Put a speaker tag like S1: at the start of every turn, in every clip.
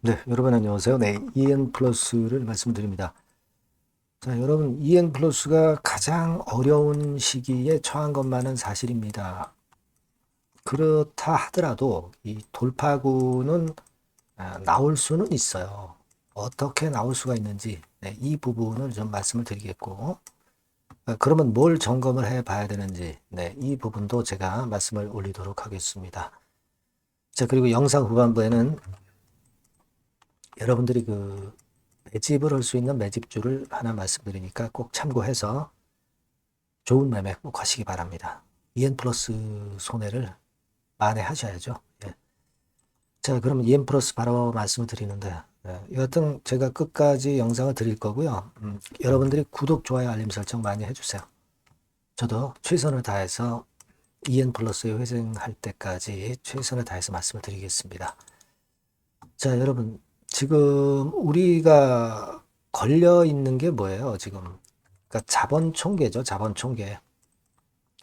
S1: 네, 여러분 안녕하세요. 네, EN 플러스를 말씀드립니다. 자, 여러분, EN 플러스가 가장 어려운 시기에 처한 것만은 사실입니다. 그렇다 하더라도 이 돌파구는 아, 나올 수는 있어요. 어떻게 나올 수가 있는지 네, 이 부분을 좀 말씀을 드리겠고, 아, 그러면 뭘 점검을 해 봐야 되는지 네, 이 부분도 제가 말씀을 올리도록 하겠습니다. 자, 그리고 영상 후반부에는 여러분들이 그 매집을 할 수 있는 매집주를 하나 말씀드리니까 꼭 참고해서 좋은 매매 꼭 하시기 바랍니다. EN 플러스 손해를 만회하셔야죠. 예. 자, 그럼 EN 플러스 바로 말씀을 드리는데, 예, 여하튼 제가 끝까지 영상을 드릴 거고요. 음, 여러분들이 구독, 좋아요, 알림 설정 많이 해주세요. 저도 최선을 다해서 EN 플러스에 회생할 때까지 최선을 다해서 말씀을 드리겠습니다. 자, 여러분, 지금 우리가 걸려 있는 게 뭐예요, 지금? 그러니까 자본 총계죠, 자본 총계.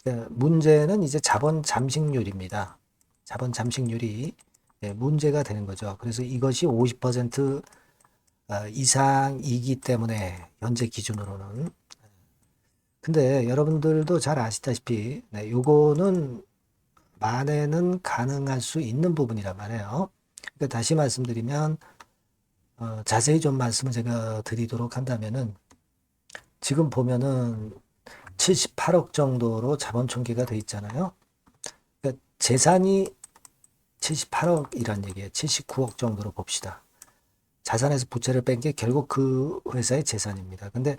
S1: 그러니까 문제는 이제 자본 잠식률입니다. 자본 잠식률이 예, 문제가 되는 거죠. 그래서 이것이 50% 어, 이상이기 때문에 현재 기준으로는 근데 여러분들도 잘 아시다시피 네, 요거는 만회는 가능할 수 있는 부분이란 말이에요. 그러니까 다시 말씀드리면 어, 자세히 좀 말씀을 제가 드리도록 한다면은 지금 보면은 78억 정도로 자본 총계가 돼 있잖아요. 그러니까 재산이 78억이란 얘기예요. 79억 정도로 봅시다. 자산에서 부채를 뺀 게 결국 그 회사의 재산입니다. 근데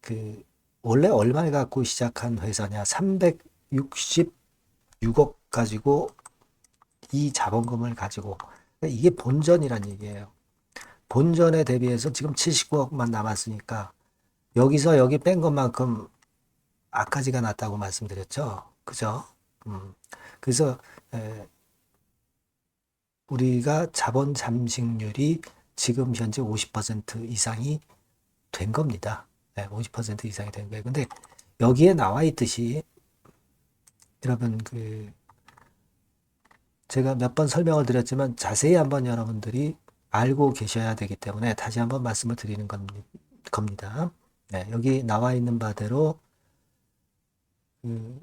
S1: 그 원래 얼마에 갖고 시작한 회사냐? 366억 가지고 이 자본금을 가지고 그러니까 이게 본전이란 얘기예요. 본전에 대비해서 지금 79억만 남았으니까 여기서 여기 뺀 것만큼 악가지가 났다고 말씀드렸죠. 그죠? 음. 그래서 에, 우리가 자본 잠식률이 지금 현재 50% 이상이 된 겁니다. 네, 50% 이상이 된 거예요. 근데 여기에 나와 있듯이 여러분 그 제가 몇 번 설명을 드렸지만 자세히 한번 여러분들이 알고 계셔야 되기 때문에 다시 한번 말씀을 드리는 겁니다. 네, 여기 나와 있는 바대로 그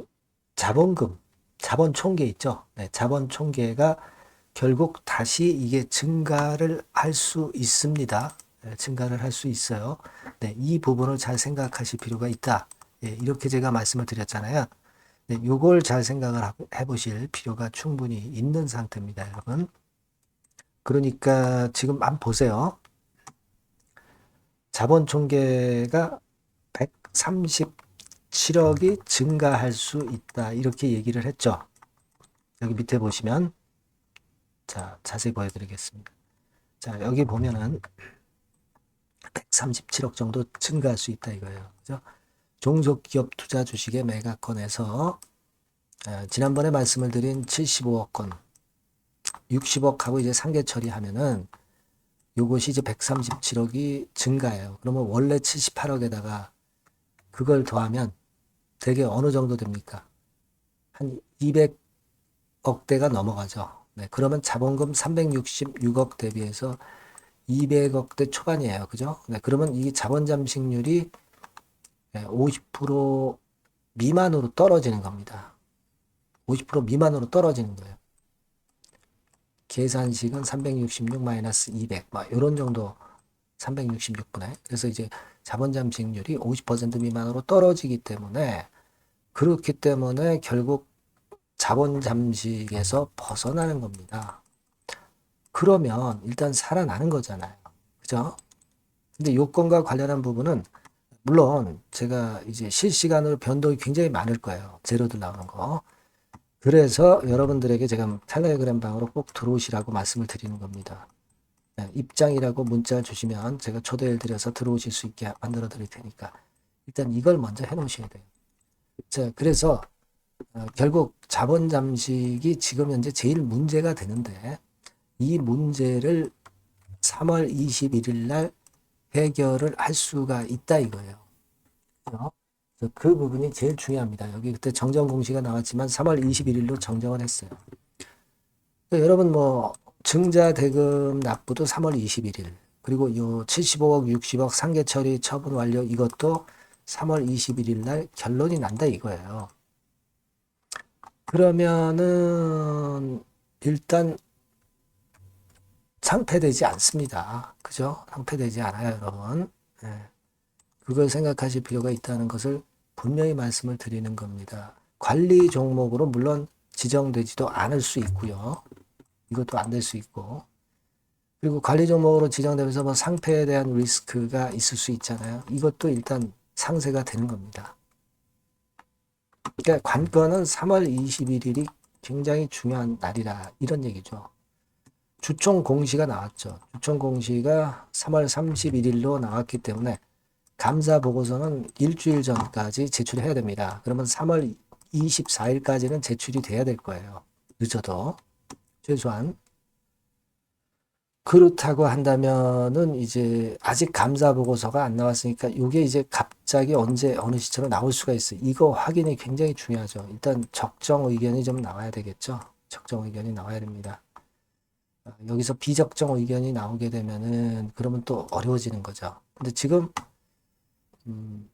S1: 자본금, 자본 총계 있죠. 네, 자본 총계가 결국 다시 이게 증가를 할 수 있습니다. 네, 증가를 할 수 있어요. 네, 이 부분을 잘 생각하실 필요가 있다. 예, 이렇게 제가 말씀을 드렸잖아요. 네, 요걸 잘 생각을 해보실 필요가 충분히 있는 상태입니다, 여러분. 그러니까 지금 한번 보세요. 자본 총계가 137억이 증가할 수 있다. 이렇게 얘기를 했죠. 여기 밑에 보시면 자, 자세히 보여드리겠습니다. 자, 여기 보면은 137억 정도 증가할 수 있다 이거예요. 그죠? 종속기업 투자 주식의 매각권에서 어, 지난번에 말씀을 드린 75억 건 60억 하고 이제 상계 처리하면은 요것이 이제 137억이 증가해요. 그러면 원래 78억에다가 그걸 더하면 대개 어느 정도 됩니까? 한 200억대가 넘어가죠. 네, 그러면 자본금 366억 대비해서 200억대 초반이에요. 그죠? 네, 그러면 이 자본 잠식률이 50% 미만으로 떨어지는 겁니다. 50% 미만으로 떨어지는 거예요. 계산식은 366 마이너스 200, 막 이런 정도 366분의. 그래서 이제 자본 잠식률이 50% 미만으로 떨어지기 때문에 그렇기 때문에 결국 자본 잠식에서 벗어나는 겁니다. 그러면 일단 살아나는 거잖아요. 그죠? 근데 요건과 관련한 부분은 물론 제가 이제 실시간으로 변동이 굉장히 많을 거예요. 제로들 나오는 거. 그래서 여러분들에게 제가 텔레그램 방으로 꼭 들어오시라고 말씀을 드리는 겁니다. 네, 입장이라고 문자 주시면 제가 초대를 드려서 들어오실 수 있게 만들어 드릴 테니까 일단 이걸 먼저 해 놓으셔야 돼요. 자, 그래서 어, 결국 자본 잠식이 지금 현재 제일 문제가 되는데 이 문제를 3월 21일 날 해결을 할 수가 있다 이거예요. 그렇죠? 그 부분이 제일 중요합니다. 여기 그때 정정 공시가 나왔지만 3월 21일로 정정을 했어요. 여러분 뭐 증자 대금 납부도 3월 21일. 그리고 요 75억, 60억 상계 처리 처분 완료 이것도 3월 21일 날 결론이 난다 이거예요. 그러면은 일단 상폐되지 않습니다. 그죠? 상폐되지 않아요, 여러분. 예. 그걸 생각하실 필요가 있다는 것을 분명히 말씀을 드리는 겁니다. 관리 종목으로 물론 지정되지도 않을 수 있고요. 이것도 안 될 수 있고. 그리고 관리 종목으로 지정되면서 뭐 상패에 대한 리스크가 있을 수 있잖아요. 이것도 일단 상세가 되는 겁니다. 그러니까 관건은 3월 21일이 굉장히 중요한 날이라 이런 얘기죠. 주총 공시가 나왔죠. 주총 공시가 3월 31일로 나왔기 때문에 감사 보고서는 일주일 전까지 제출해야 됩니다. 그러면 3월 24일까지는 제출이 돼야 될 거예요. 늦어도 최소한 그렇다고 한다면은 이제 아직 감사 보고서가 안 나왔으니까 이게 이제 갑자기 언제 어느 시점에 나올 수가 있어요. 이거 확인이 굉장히 중요하죠. 일단 적정 의견이 좀 나와야 되겠죠. 적정 의견이 나와야 됩니다. 어, 여기서 비적정 의견이 나오게 되면은 그러면 또 어려워지는 거죠. 근데 지금 음,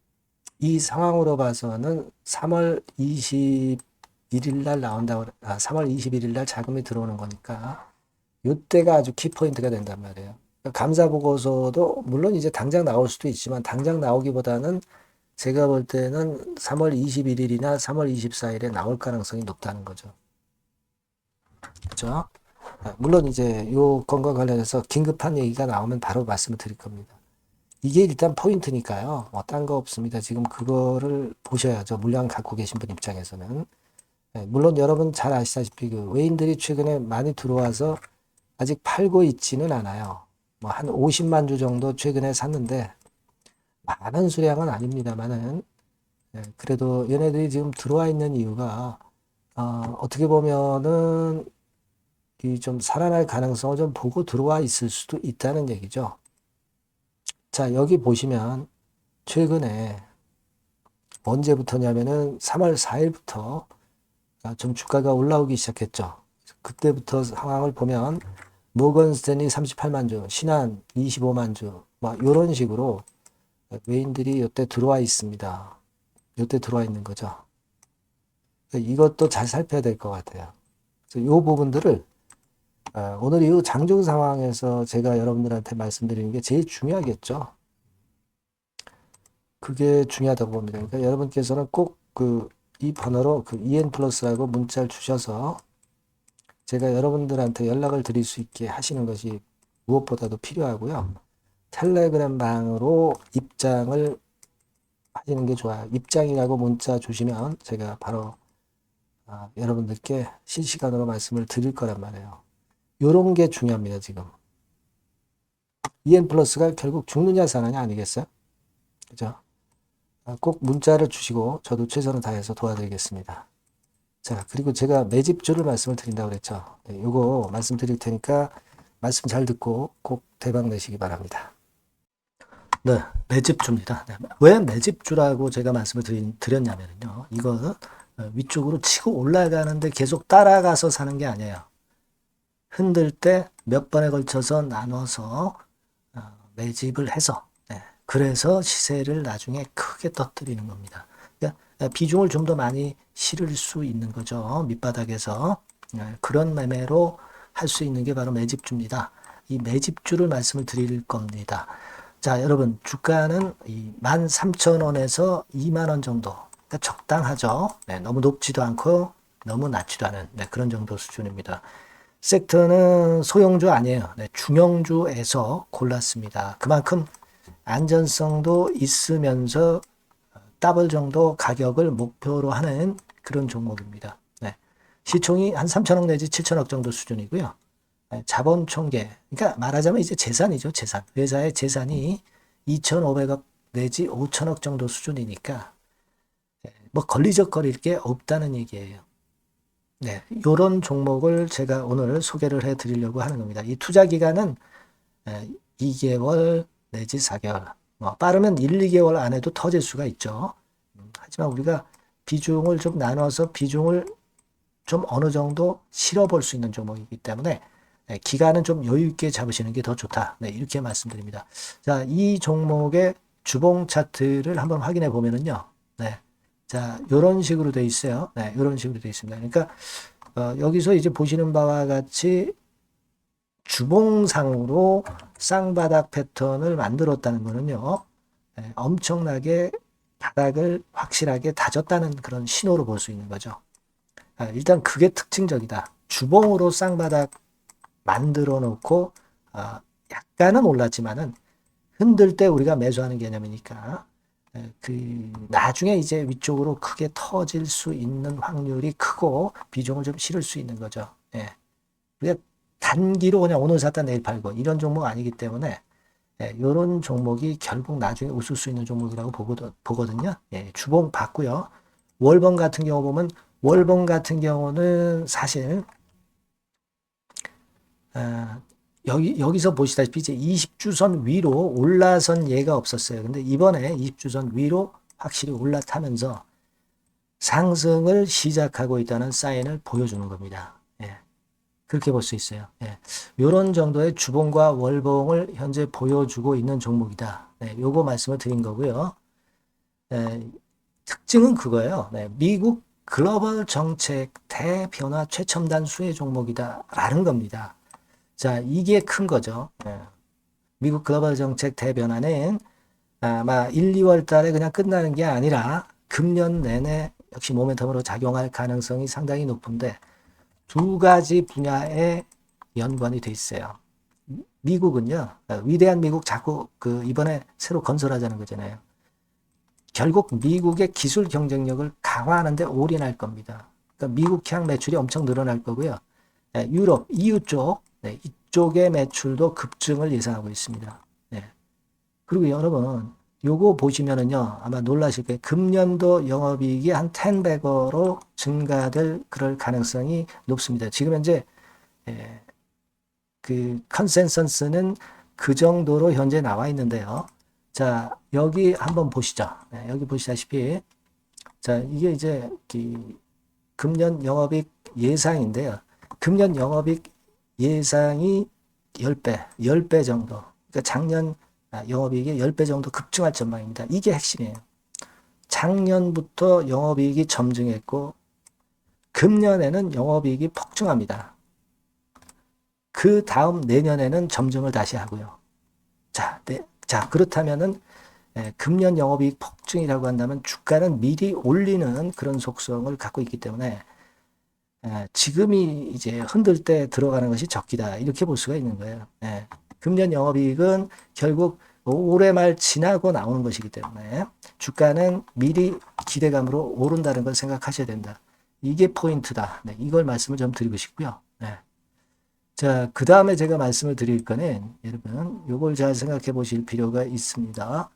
S1: 이 상황으로 봐서는 3월 21일 날 나온다고 아, 3월 21일 날 자금이 들어오는 거니까 이때가 아주 키포인트가 된단 말이에요. 그러니까 감사 보고서도 물론 이제 당장 나올 수도 있지만 당장 나오기보다는 제가 볼 때는 3월 21일이나 3월 24일에 나올 가능성이 높다는 거죠. 그렇죠? 아, 물론 이제 요 건과 관련해서 긴급한 얘기가 나오면 바로 말씀을 드릴 겁니다. 이게 일단 포인트니까요. 뭐 딴 거 없습니다. 지금 그거를 보셔야죠. 물량 갖고 계신 분 입장에서는. 네, 물론 여러분 잘 아시다시피 그 외인들이 최근에 많이 들어와서 아직 팔고 있지는 않아요. 뭐 한 50만 주 정도 최근에 샀는데 많은 수량은 아닙니다만은 예, 그래도 얘네들이 지금 들어와 있는 이유가 어, 어떻게 보면은 이 좀 살아날 가능성을 좀 보고 들어와 있을 수도 있다는 얘기죠. 자, 여기 보시면 최근에 언제부터냐면은 3월 4일부터 좀 주가가 올라오기 시작했죠. 그때부터 상황을 보면 모건 스탠리 38만 주, 신한 25만 주, 막 이런 식으로 외인들이 이때 들어와 있습니다. 이때 들어와 있는 거죠. 이것도 잘 살펴야 될 것 같아요. 그래서 이 부분들을 어, 오늘 이 장중 상황에서 제가 여러분들한테 말씀드리는 게 제일 중요하겠죠. 그게 중요하다고 봅니다. 그러니까 여러분께서는 꼭 그 이 번호로 그 EN 플러스라고 문자를 주셔서 제가 여러분들한테 연락을 드릴 수 있게 하시는 것이 무엇보다도 필요하고요. 텔레그램 방으로 입장을 하시는 게 좋아요. 입장이라고 문자 주시면 제가 바로 아, 여러분들께 실시간으로 말씀을 드릴 거란 말이에요. 요런 게 중요합니다, 지금. EN 플러스가 결국 죽느냐 사느냐 아니겠어요? 그죠? 아, 꼭 문자를 주시고 저도 최선을 다해서 도와드리겠습니다. 자, 그리고 제가 매집주를 말씀을 드린다고 그랬죠. 네, 요거 말씀드릴 테니까 말씀 잘 듣고 꼭 대박 내시기 바랍니다. 네, 매집주입니다. 네, 왜 매집주라고 제가 말씀을 드린, 드렸냐면요. 이거는 어, 위쪽으로 치고 올라가는데 계속 따라가서 사는 게 아니에요. 흔들 때 몇 번에 걸쳐서 나눠서 어, 매집을 해서 네, 그래서 시세를 나중에 크게 터뜨리는 겁니다. 그러니까 비중을 좀 더 많이 실을 수 있는 거죠. 밑바닥에서 네, 그런 매매로 할 수 있는 게 바로 매집주입니다. 이 매집주를 말씀을 드릴 겁니다. 자, 여러분 주가는 이 13,000원에서 2만 원 정도. 그러니까 적당하죠. 네, 너무 높지도 않고 너무 낮지도 않은 네, 그런 정도 수준입니다. 섹터는 소형주 아니에요. 네, 중형주에서 골랐습니다. 그만큼 안전성도 있으면서 더블 정도 가격을 목표로 하는 그런 종목입니다. 네. 시총이 한 3천억 내지 7천억 정도 수준이고요. 네, 자본 총계, 그러니까 말하자면 이제 재산이죠, 재산. 회사의 재산이 2,500억 내지 5천억 정도 수준이니까 네, 뭐 걸리적거릴 게 없다는 얘기예요. 네, 요런 종목을 제가 오늘 소개를 해 드리려고 하는 겁니다. 이 투자 기간은 2개월 내지 4개월, 뭐 빠르면 1, 2개월 안에도 터질 수가 있죠. 음, 하지만 우리가 비중을 좀 나눠서 비중을 좀 어느 정도 실어볼 수 있는 종목이기 때문에 네, 기간은 좀 여유 있게 잡으시는 게 더 좋다. 네, 이렇게 말씀드립니다. 자, 이 종목의 주봉 차트를 한번 확인해 보면은요. 네. 자, 요런 식으로 돼 있어요. 네, 요런 식으로 돼 있습니다. 그러니까 어, 여기서 이제 보시는 바와 같이 주봉상으로 쌍바닥 패턴을 만들었다는 거는요. 네, 엄청나게 바닥을 확실하게 다졌다는 그런 신호로 볼 수 있는 거죠. 아, 일단 그게 특징적이다. 주봉으로 쌍바닥 만들어 놓고 아, 약간은 올랐지만은 흔들 때 우리가 매수하는 개념이니까 에, 그 나중에 이제 위쪽으로 크게 터질 수 있는 확률이 크고 비중을 좀 실을 수 있는 거죠. 예. 우리가 단기로 그냥 오늘 샀다 내일 팔고 이런 종목 아니기 때문에 예, 이런 종목이 결국 나중에 웃을 수 있는 종목이라고 보거든, 보거든요. 예, 주봉 봤고요. 월봉 같은 경우 보면 월봉 같은 경우는 사실 아, 여기 여기서 보시다시피 이제 20주선 위로 올라선 예가 없었어요. 근데 이번에 20주선 위로 확실히 올라타면서 상승을 시작하고 있다는 사인을 보여주는 겁니다. 예. 그렇게 볼 수 있어요. 예. 요런 정도의 주봉과 월봉을 현재 보여주고 있는 종목이다. 네, 요거 말씀을 드린 거고요. 예, 특징은 그거예요. 네, 미국 글로벌 정책 대변화 최첨단 수혜 종목이다라는 겁니다. 자, 이게 큰 거죠. 예. 미국 글로벌 정책 대변화는 아마 1, 2월 달에 그냥 끝나는 게 아니라 금년 내내 역시 모멘텀으로 작용할 가능성이 상당히 높은데 두 가지 분야에 연관이 돼 있어요. 미국은요, 위대한 미국 자꾸 그 이번에 새로 건설하자는 거잖아요. 결국 미국의 기술 경쟁력을 강화하는데 올인할 겁니다. 그러니까 미국향 매출이 엄청 늘어날 거고요. 예, 유럽, EU 쪽, 네, 이쪽의 매출도 급증을 예상하고 있습니다. 네. 그리고 여러분, 요거 보시면은요, 아마 놀라실 거예요. 금년도 영업이익이 한 10배거로 증가될 그럴 가능성이 높습니다. 지금 현재, 예, 그 컨센서스는 그 정도로 현재 나와 있는데요. 자, 여기 한번 보시죠. 네, 여기 보시다시피, 자, 이게 이제 그 금년 영업이익 예상인데요. 금년 영업이익 예상이 10배, 10배 정도. 그러니까 작년 영업이익이 10배 정도 급증할 전망입니다. 이게 핵심이에요. 작년부터 영업이익이 점증했고, 금년에는 영업이익이 폭증합니다. 그 다음 내년에는 점증을 다시 하고요. 자, 네, 자 그렇다면은 예, 금년 영업이익 폭증이라고 한다면 주가는 미리 올리는 그런 속성을 갖고 있기 때문에 예, 지금이 이제 흔들 때 들어가는 것이 적기다 이렇게 볼 수가 있는 거예요. 예, 금년 영업이익은 결국 올해 말 지나고 나오는 것이기 때문에 주가는 미리 기대감으로 오른다는 걸 생각하셔야 된다. 이게 포인트다. 네, 이걸 말씀을 좀 드리고 싶고요. 네. 자, 그 다음에 제가 말씀을 드릴 거는 여러분, 요걸 잘 생각해 보실 필요가 있습니다.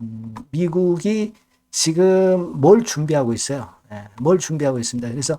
S1: 음, 미국이 지금 뭘 준비하고 있어요? 네, 뭘 준비하고 있습니다. 그래서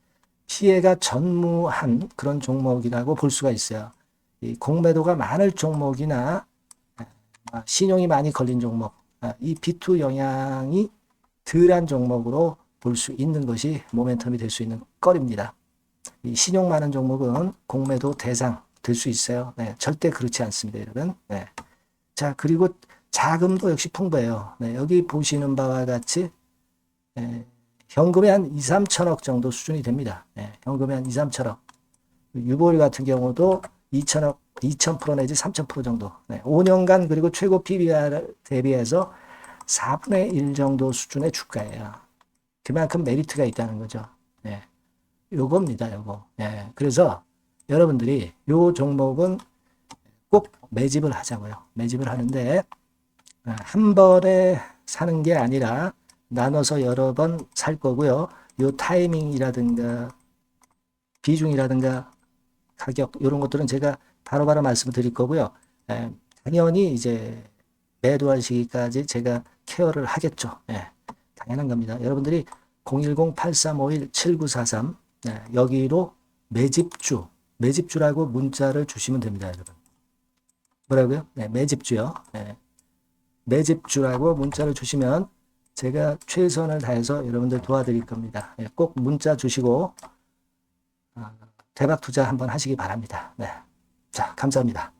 S1: 피해가 전무한 그런 종목이라고 볼 수가 있어요. 이 공매도가 많을 종목이나 아, 신용이 많이 걸린 종목, 아, 이 B2 영향이 덜한 종목으로 볼 수 있는 것이 모멘텀이 될 수 있는 거리입니다. 이 신용 많은 종목은 공매도 대상 될 수 있어요. 네, 절대 그렇지 않습니다, 여러분. 네. 자, 그리고 자금도 역시 풍부해요. 네, 여기 보시는 바와 같이 네, 현금이 한 2, 3천억 정도 수준이 됩니다. 네, 현금이 한 2, 3천억. 유보율 같은 경우도 2천억, 2,000% 내지 3,000% 정도. 네, 5년간 그리고 최고 PBR 대비해서 4분의 1 정도 수준의 주가예요. 그만큼 메리트가 있다는 거죠. 네. 요겁니다, 요거. 네, 그래서 여러분들이 요 종목은 꼭 매집을 하자고요. 매집을 하는데 아, 한 번에 사는 게 아니라 나눠서 여러 번 살 거고요. 요 타이밍이라든가 비중이라든가 가격 이런 것들은 제가 바로바로 말씀을 드릴 거고요. 에, 당연히 이제 매도할 시기까지 제가 케어를 하겠죠. 예, 당연한 겁니다. 여러분들이 010-8351-7943 네, 여기로 매집주, 매집주라고 문자를 주시면 됩니다, 여러분. 뭐라고요? 네, 매집주요. 네. 매집주라고 문자를 주시면 제가 최선을 다해서 여러분들 도와드릴 겁니다. 예, 꼭 문자 주시고 아, 대박 투자 한번 하시기 바랍니다. 네. 자, 감사합니다.